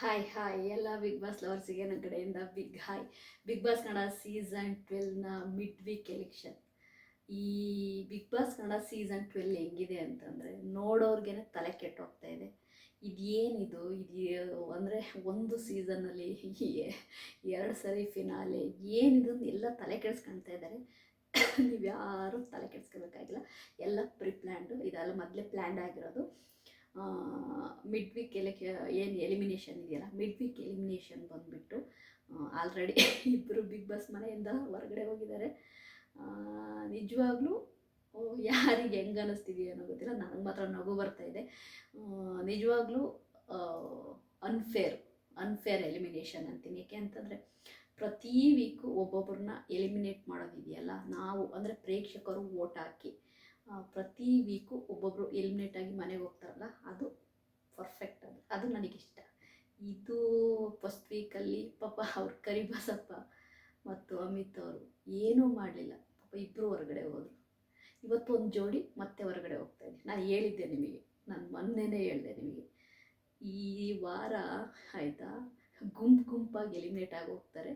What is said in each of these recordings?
Hi hi ಎಲ್ಲ big boss ಲವರ್ಸಿಗೆ ನನ್ನ ಕಡೆಯಿಂದ big hi big boss Kannada season ಟ್ವೆಲ್ನ mid week election ಈ big boss Kannada season twelve ಹೆಂಗಿದೆ ಅಂತಂದರೆ ನೋಡೋರ್ಗೆ ತಲೆ ಕೆಟ್ಟೋಗ್ತಾ ಇದೆ. ಇದೇನಿದು? ಇದು ಅಂದರೆ ಒಂದು ಸೀಸನ್ನಲ್ಲಿ ಎರಡು ಸರಿ ಫಿನಾಲೆ ಏನಿದು ಎಲ್ಲ ತಲೆ ಕೆಡಿಸ್ಕೊಳ್ತಾ ಇದ್ದಾರೆ. ನೀವು ಯಾರೂ ತಲೆ ಕೆಡಿಸ್ಕೋಬೇಕಾಗಿಲ್ಲ ಎಲ್ಲ ಪ್ರಿಪ್ಲ್ಯಾಂಡು ಇದೆಲ್ಲ ಮೊದಲೇ ಪ್ಲ್ಯಾಂಡ್ ಆಗಿರೋದು. ಮಿಡ್ ವೀಕ್ ಎಲೆ ಏನು ಎಲಿಮಿನೇಷನ್ ಇದೆಯಲ್ಲ ಮಿಡ್ ವೀಕ್ ಎಲಿಮಿನೇಷನ್ ಬಂದುಬಿಟ್ಟು ಆಲ್ರೆಡಿ ಇಬ್ಬರು ಬಿಗ್ ಬಾಸ್ ಮನೆಯಿಂದ ಹೊರಗಡೆ ಹೋಗಿದ್ದಾರೆ. ನಿಜವಾಗ್ಲೂ ಯಾರಿಗೆ ಹೆಂಗೆ ಅನ್ನಿಸ್ತಿದೆಯೋ ಅನ್ನೋ ಗೊತ್ತಿಲ್ಲ, ನನಗೆ ಮಾತ್ರ ನಗು ಬರ್ತಾ ಇದೆ. ನಿಜವಾಗ್ಲೂ ಅನ್ಫೇರ್ ಅನ್ಫೇರ್ ಎಲಿಮಿನೇಷನ್ ಅಂತೀನಿ. ಯಾಕೆ ಅಂತಂದರೆ, ಪ್ರತಿ ವೀಕು ಒಬ್ಬೊಬ್ಬರನ್ನ ಎಲಿಮಿನೇಟ್ ಮಾಡೋದಿದೆಯಲ್ಲ, ನಾವು, ಅಂದರೆ ಪ್ರೇಕ್ಷಕರು ಓಟ್ ಹಾಕಿ ಪ್ರತಿ ವೀಕು ಒಬ್ಬೊಬ್ಬರು ಎಲಿಮಿನೇಟ್ ಆಗಿ ಮನೆಗೆ ಹೋಗ್ತಾರಲ್ಲ, ಅದು ಪರ್ಫೆಕ್ಟ್ ಅದು. ಅದು ನನಗಿಷ್ಟ. ಇದು ಫಸ್ಟ್ ವೀಕಲ್ಲಿ ಪಾಪ ಅವ್ರು ಕರಿಬಸಪ್ಪ ಮತ್ತು ಅಮಿತ್ ಅವರು ಏನೂ ಮಾಡಲಿಲ್ಲ. ಪಾಪ ಇಬ್ಬರು ಹೊರಗಡೆ ಹೋದರು. ಇವತ್ತು ಒಂದು ಜೋಡಿ ಮತ್ತೆ ಹೊರಗಡೆ ಹೋಗ್ತಾ ಇದೆ ನಾನು ಹೇಳಿದ್ದೆ ನಿಮಗೆ. ನಾನು ಮೊನ್ನೆನೇ ಹೇಳಿದೆ ನಿಮಗೆ. ಈ ವಾರ ಆಯಿತಾ? ಗುಂಪು ಗುಂಪಾಗಿ ಎಲಿಮಿನೇಟ್ ಆಗಿ ಹೋಗ್ತಾರೆ.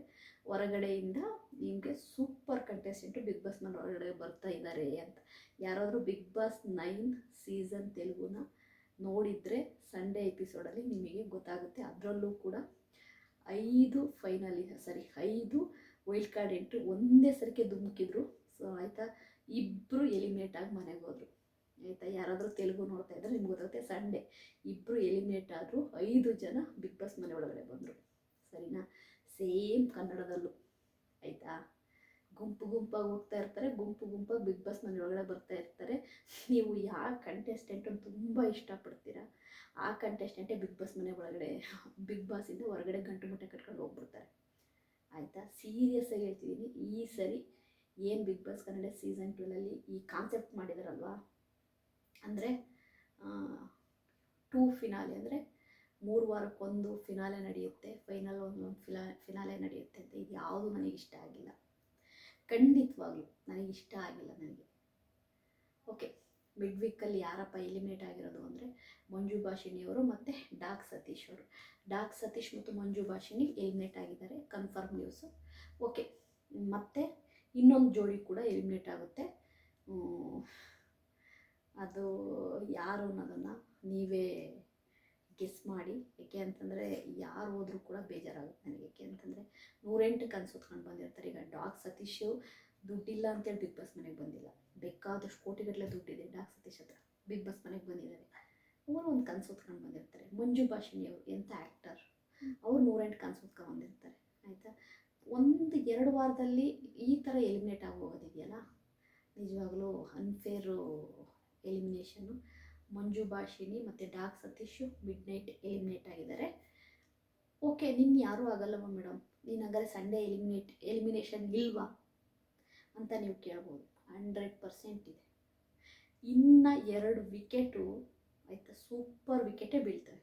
ಹೊರಗಡೆಯಿಂದ ನಿಮಗೆ ಸೂಪರ್ ಕಂಟೆಸ್ಟೆಂಟು ಬಿಗ್ ಬಾಸ್ ಮನೆ ಹೊರಗಡೆ ಬರ್ತಾ ಇದ್ದಾರೆ ಅಂತ. ಯಾರಾದರೂ ಬಿಗ್ ಬಾಸ್ ನೈನ್ ಸೀಸನ್ ತೆಲುಗುನ ನೋಡಿದರೆ ಸಂಡೇ ಎಪಿಸೋಡಲ್ಲಿ ನಿಮಗೆ ಗೊತ್ತಾಗುತ್ತೆ. ಅದರಲ್ಲೂ ಕೂಡ ಐದು ಫೈನಲಿ ಸಾರಿ ಐದು ವೈಲ್ಡ್ ಕಾರ್ಡ್ ಎಂಟ್ರಿ ಒಂದೇ ಸರಿಗೆ ಧುಮುಕಿದ್ರು. ಸೊ ಆಯಿತಾ? ಇಬ್ಬರು ಎಲಿಮಿನೇಟ್ ಆಗಿ ಮನೆಗೆ ಹೋದರು. ಆಯಿತಾ? ಯಾರಾದರೂ ತೆಲುಗು ನೋಡ್ತಾ ಇದ್ದರೆ ನಿಮ್ಗೆ ಗೊತ್ತಾಗುತ್ತೆ, ಸಂಡೇ. ಇಬ್ಬರು ಎಲಿಮಿನೇಟ್ ಆದರೂ ಐದು ಜನ ಬಿಗ್ ಬಾಸ್ ಮನೆ ಒಳಗಡೆ ಬಂದರು. ಸರಿನಾ? ಸೇಮ್ ಕನ್ನಡದಲ್ಲೂ. ಆಯಿತಾ? ಗುಂಪು ಗುಂಪಾಗಿ ಹೋಗ್ತಾ ಇರ್ತಾರೆ, ಗುಂಪು ಗುಂಪಾಗಿ ಬಿಗ್ ಬಾಸ್ ಮನೆ ಒಳಗಡೆ ಬರ್ತಾ ಇರ್ತಾರೆ. ನೀವು ಯಾವ ಕಂಟೆಸ್ಟೆಂಟನ್ನು ತುಂಬ ಇಷ್ಟಪಡ್ತೀರಾ? ಆ ಕಂಟೆಸ್ಟೆಂಟೇ ಬಿಗ್ ಬಾಸ್ ಮನೆ ಒಳಗಡೆ, ಬಿಗ್ ಬಾಸಿಂದ ಹೊರಗಡೆ ಗಂಟು ಮುಟ್ಟೆ ಕಟ್ಕೊಂಡು ಹೋಗ್ಬಿಡ್ತಾರೆ. ಆಯಿತಾ? ಸೀರಿಯಸ್ಸಾಗಿ ಹೇಳ್ತಿದ್ದೀನಿ ಈ ಸರಿ ಏನು ಬಿಗ್ ಬಾಸ್ ಕನ್ನಡ ಸೀಸನ್ ಟ್ವೆಲಲ್ಲಿ ಈ ಕಾನ್ಸೆಪ್ಟ್ ಮಾಡಿದಾರಲ್ವಾ? ಅಂದರೆ ಟೂ ಫಿನಾಲೆ ಅಂದರೆ ಮೂರು ವಾರಕ್ಕೊಂದು ಫಿನಾಲೆ ನಡೆಯುತ್ತೆ ಫೈನಲ್ ಒಂದೊಂದು ಫಿಲಾ ಫಿನಾಲೆ ನಡೆಯುತ್ತೆ ಅಂತ. ಇದು ಯಾವುದು ನನಗೆ ಇಷ್ಟ ಆಗಿಲ್ಲ. ಖಂಡಿತವಾಗ್ಲೂ ನನಗೆ ಇಷ್ಟ ಆಗಿಲ್ಲ ನನಗೆ. ಓಕೆ ಮಿಡ್ ವೀಕಲ್ಲಿ ಯಾರಪ್ಪ ಎಲಿಮಿನೇಟ್ ಆಗಿರೋದು ಅಂದರೆ ಮಂಜು ಭಾಷಿಣಿಯವರು ಮತ್ತು ಡಾಕ್ ಸತೀಶ್ ಅವರು. ಡಾಕ್ ಸತೀಶ್ ಮತ್ತು ಮಂಜು ಭಾಷಿಣಿ ಎಲಿಮಿನೇಟ್ ಆಗಿದ್ದಾರೆ ಕನ್ಫರ್ಮ್ ನ್ಯೂಸು ಓಕೆ ಮತ್ತು ಇನ್ನೊಂದು ಜೋಡಿ ಕೂಡ ಎಲಿಮಿನೇಟ್ ಆಗುತ್ತೆ. ಅದು ಯಾರು ಅನ್ನೋದನ್ನು ನೀವೇ ಗೆಸ್ ಮಾಡಿ. ಯಾಕೆ ಅಂತಂದರೆ ಯಾರು ಹೋದರೂ ಕೂಡ ಬೇಜಾರಾಗುತ್ತೆ ನನಗೆ. ಏಕೆ ಅಂತಂದರೆ ನೂರೆಂಟು ಕನಸು ಹೊತ್ಕೊಂಡು ಬಂದಿರ್ತಾರೆ. ಈಗ ಡಾಗ್ ಸತೀಶು ದುಡ್ಡಿಲ್ಲ ಅಂತೇಳಿ ಬಿಗ್ ಬಾಸ್ ಮನೆಗೆ ಬಂದಿಲ್ಲ. ಬೇಕಾದಷ್ಟು ಕೋಟಿಗಟ್ಟಲೆ ದುಡ್ಡಿದೆ ಡಾಗ್ ಸತೀಶ್ ಹತ್ರ. ಬಿಗ್ ಬಾಸ್ ಮನೆಗೆ ಬಂದಿದ್ದಾರೆ. ಅವರು ಒಂದು ಕನಸು ಹೊತ್ಕೊಂಡು ಬಂದಿರ್ತಾರೆ. ಮಂಜು ಭಾಷಿಣಿ ಅವರು ಎಂಥ ಆ್ಯಕ್ಟರ್ ಅವ್ರು ನೂರೆಂಟು ಕನಸು ಹೊತ್ಕೊಂಡು ಬಂದಿರ್ತಾರೆ. ಆಯಿತಾ? ಒಂದು ಎರಡು ವಾರದಲ್ಲಿ ಈ ಥರ ಎಲಿಮಿನೇಟ್ ಆಗಿ ಹೋಗೋದಿದೆಯಲ್ಲ ನಿಜವಾಗ್ಲೂ ಅನ್ಫೇರು ಎಲಿಮಿನೇಷನ್ನು ಮಂಜು ಭಾಷಿನಿ ಮತ್ತು dog Satish mid night eliminate ಆಗಿದ್ದಾರೆ. ಓಕೆ ನಿನ್ನ ಯಾರೂ ಆಗಲ್ಲವ ಮೇಡಮ್ ನೀನು ಹಾಗಾದ್ರೆ ಸಂಡೇ ಎಲಿಮಿನೇಟ್ ಎಲಿಮಿನೇಷನ್ ಇಲ್ವಾ? ಅಂತ ನೀವು ಕೇಳ್ಬೋದು. ಹಂಡ್ರೆಡ್ ಪರ್ಸೆಂಟ್ ಇದೆ. ಇನ್ನು ಎರಡು ವಿಕೆಟು ಆಯಿತಾ ಸೂಪರ್ ವಿಕೆಟೇ ಬೀಳ್ತವೆ.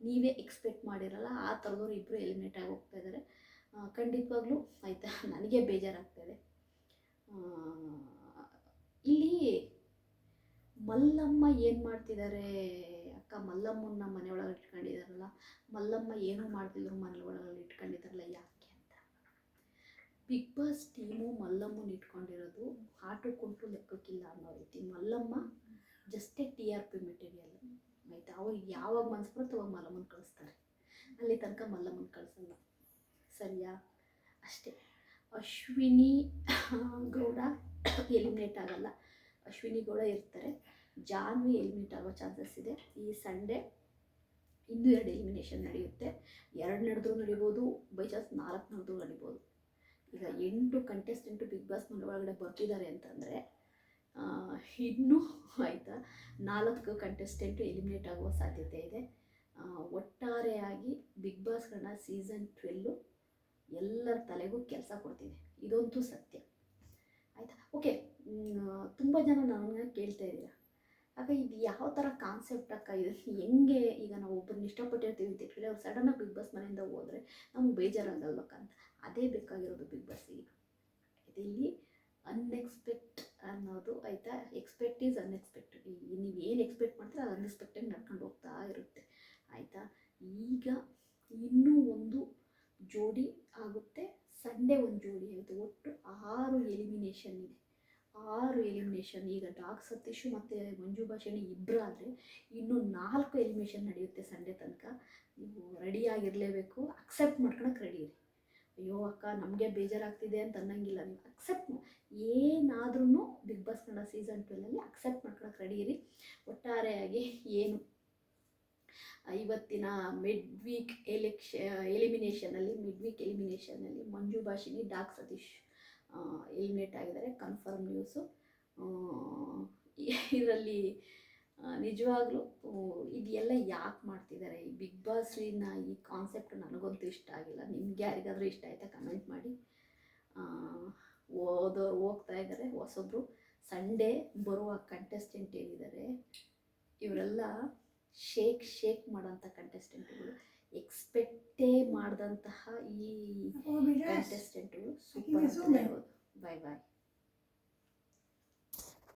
ನೀವೇ ಎಕ್ಸ್ಪೆಕ್ಟ್ ಮಾಡಿರಲ್ಲ, ಆ ಥರದವ್ರು ಇಬ್ಬರು ಎಲಿಮಿನೇಟ್ ಆಗಿ ಹೋಗ್ತಾ ಇದ್ದಾರೆ ಖಂಡಿತವಾಗ್ಲೂ ಆಯಿತಾ, ನನಗೆ ಬೇಜಾರಾಗ್ತಾಯಿದೆ ಮಲ್ಲಮ್ಮ ಏನು ಮಾಡ್ತಿದ್ದಾರೆ ಅಕ್ಕ ಮಲ್ಲಮ್ಮನ್ನ ಮನೆ ಒಳಗೆ ಇಟ್ಕೊಂಡಿದಾರಲ್ಲ, ಮಲ್ಲಮ್ಮ ಏನು ಮಾಡ್ತಿದ್ರು ಮನೆ ಒಳಗಡೆ ಇಟ್ಕೊಂಡಿದ್ದಾರಲ್ಲ ಯಾಕೆ ಅಂತ. ಬಿಗ್ ಬಾಸ್ ಟೀಮು ಮಲ್ಲಮ್ಮನ ಇಟ್ಕೊಂಡಿರೋದು ಆಟಕ್ಕುಂಟು ಲೆಕ್ಕಕ್ಕಿಲ್ಲ ಅನ್ನೋ ರೀತಿ. ಮಲ್ಲಮ್ಮ ಜಸ್ಟೇ ಟಿ ಆರ್ ಪಿ ಮೆಟೀರಿಯಲ್ ಆಯಿತಾ? ಅವ್ರಿಗೆ ಯಾವಾಗ ಮನ್ಸು ಬರುತ್ತೋ ಅವಾಗ ಮಲ್ಲಮ್ಮನ ಕಳಿಸ್ತಾರೆ. ಅಲ್ಲಿ ತನಕ ಮಲ್ಲಮ್ಮನ ಕಳಿಸಲ್ಲ. ಸರಿಯಾ? ಅಷ್ಟೇ. ಅಶ್ವಿನಿ ಗೌಡ ಎಲಿಮಿನೇಟ್ ಆಗಲ್ಲ. ಅಶ್ವಿನಿ ಗೌಡ ಇರ್ತಾರೆ. ಜಾನ್ವಿ ಎಲಿಮಿನೇಟ್ ಆಗೋ ಚಾನ್ಸಸ್ ಇದೆ. ಈ ಸಂಡೇ ಇನ್ನೂ ಎರಡು ಎಲಿಮಿನೇಷನ್ ನಡೆಯುತ್ತೆ. ಎರಡು ನಡೆದ್ರೂ ನಡಿಬೋದು ಬೈ ಚಾನ್ಸ್ ನಾಲ್ಕು ನಡೆದ್ರೂ ನಡಿಬೋದು. ಈಗ ಎಂಟು ಕಂಟೆಸ್ಟೆಂಟು ಬಿಗ್ ಬಾಸ್ ಮನೆ ಒಳಗಡೆ ಬರ್ತಿದ್ದಾರೆ ಅಂತಂದರೆ ಇನ್ನೂ ಆಯಿತಾ? ನಾಲ್ಕು ಕಂಟೆಸ್ಟೆಂಟು ಎಲಿಮಿನೇಟ್ ಆಗುವ ಸಾಧ್ಯತೆ ಇದೆ. ಒಟ್ಟಾರೆಯಾಗಿ big boss Kannada season twelve ಎಲ್ಲರ ತಲೆಗೂ ಕೆಲಸ ಕೊಡ್ತಿದೆ. ಇದಂತೂ ಸತ್ಯ. ಆಯಿತಾ? ಓಕೆ ತುಂಬ ಜನ ನನ್ನ ಕೇಳ್ತಾ ಇದ್ದೀರಾ? ಆಗ ಇದು ಯಾವ ಥರ ಕಾನ್ಸೆಪ್ಟ್ ಅಕ್ಕ ಇದು? ಹೆಂಗೆ ಈಗ ನಾವು ಒಬ್ಬರನ್ನ ಇಷ್ಟಪಟ್ಟಿರ್ತೀವಿ ಅಂತ ಇಟ್ಕೊಳ್ಳಿ ಅವ್ರು ಸಡನ್ನಾಗಿ ಬಿಗ್ ಬಾಸ್ ಮನೆಯಿಂದ ಹೋದರೆ ನಮ್ಗೆ ಬೇಜಾರಾಗಲ್ಬೇಕಂತ ಅದೇ ಬೇಕಾಗಿರೋದು ಬಿಗ್ ಬಾಸ್ಸಿಗೆ ಇಲ್ಲಿ ಅನ್ಎಕ್ಸ್ಪೆಕ್ಟ್ ಅನ್ನೋದು ಆಯಿತಾ? ಎಕ್ಸ್ಪೆಕ್ಟ್ ಈಸ್ ಅನ್ಎಕ್ಸ್ಪೆಕ್ಟೆಡ್ ನೀವು ಏನು ಎಕ್ಸ್ಪೆಕ್ಟ್ ಮಾಡ್ತೀರ ಅದು ಅನ್ಎಕ್ಸ್ಪೆಕ್ಟಾಗಿ ನಡ್ಕೊಂಡು ಹೋಗ್ತಾ ಇರುತ್ತೆ. ಆಯಿತಾ? ಈಗ ಇನ್ನೂ ಒಂದು ಜೋಡಿ ಆಗುತ್ತೆ. ಸಂಡೇ ಒಂದು ಜೋಡಿ ಆಯಿತು ಒಟ್ಟು ಆರು ಎಲಿಮಿನೇಷನ್ ಇದೆ. ಆರು ಎಲಿಮಿನೇಷನ್ ಈಗ ಡಾಕ್ ಸತೀಶು ಮತ್ತು ಮಂಜು ಭಾಷಣಿ ಇಬ್ಬರು ಆದರೆ ಇನ್ನೂ ನಾಲ್ಕು ಎಲಿಮಿನೇಷನ್ ನಡೆಯುತ್ತೆ ಸಂಡೆ ತನಕ. ನೀವು ರೆಡಿಯಾಗಿರಲೇಬೇಕು ಅಕ್ಸೆಪ್ಟ್ ಮಾಡ್ಕೊಳಕ್ಕೆ ರೆಡಿ ಇರಿ. ಅಯ್ಯೋ ಅಕ್ಕ, ನಮಗೆ ಬೇಜಾರಾಗ್ತಿದೆ ಅಂತ ಅನ್ನಂಗಿಲ್ಲ ನೀವು. ಅಕ್ಸೆಪ್ಟ್ ಏನಾದ್ರೂ ಬಿಗ್ ಬಾಸ್ ಕನ್ನಡ ಸೀಸನ್ ಟ್ವೆಲ್ಲಲ್ಲಿ ಅಕ್ಸೆಪ್ಟ್ ಮಾಡ್ಕೊಳಕ್ಕೆ ರೆಡಿ ಇರಿ. ಒಟ್ಟಾರೆಯಾಗಿ ಏನು? ಇವತ್ತಿನ ಮಿಡ್ ವೀಕ್ ಎಲೆಕ್ಷ ಎಲಿಮಿನೇಷನಲ್ಲಿ ಮಿಡ್ ವೀಕ್ ಎಲಿಮಿನೇಷನಲ್ಲಿ ಮಂಜು ಭಾಷಿನಿ ಡಾಕ್ ಸತೀಶ್ ಎಲಿಮಿನೇಟ್ ಆಗಿದ್ದಾರೆ ಕನ್ಫರ್ಮ್ ನ್ಯೂಸು ಇದರಲ್ಲಿ ನಿಜವಾಗ್ಲೂ ಇದೆಲ್ಲ ಯಾಕೆ ಮಾಡ್ತಿದ್ದಾರೆ? ಈ ಬಿಗ್ ಬಾಸ್ನ ಈ ಕಾನ್ಸೆಪ್ಟ್ ನನಗಂತೂ ಇಷ್ಟ ಆಗಿಲ್ಲ. ನಿಮ್ಗೆ ಯಾರಿಗಾದರೂ ಇಷ್ಟ ಆಯಿತಾ ಕಮೆಂಟ್ ಮಾಡಿ. ಓದೋ ಓದೋರು ಹೋಗ್ತಾ ಇದ್ದಾರೆ, ಹೊಸೊಬ್ರು. ಸಂಡೇ ಬರುವ ಕಂಟೆಸ್ಟೆಂಟ್ ಏನಿದ್ದಾರೆ? ಇವರೆಲ್ಲ ಶೇಕ್ ಶೇಕ್ ಮಾಡೋಂಥ ಕಂಟೆಸ್ಟೆಂಟ್ಗಳು ಎಕ್ಸ್ಪೆಕ್ಟೇ ಮಾಡಿದಂತಹ ಈ ಕಂಟೆಸ್ಟೆಂಟ್ಗಳು ಸೂಪರ್ ಬೈ ಬಾಯ್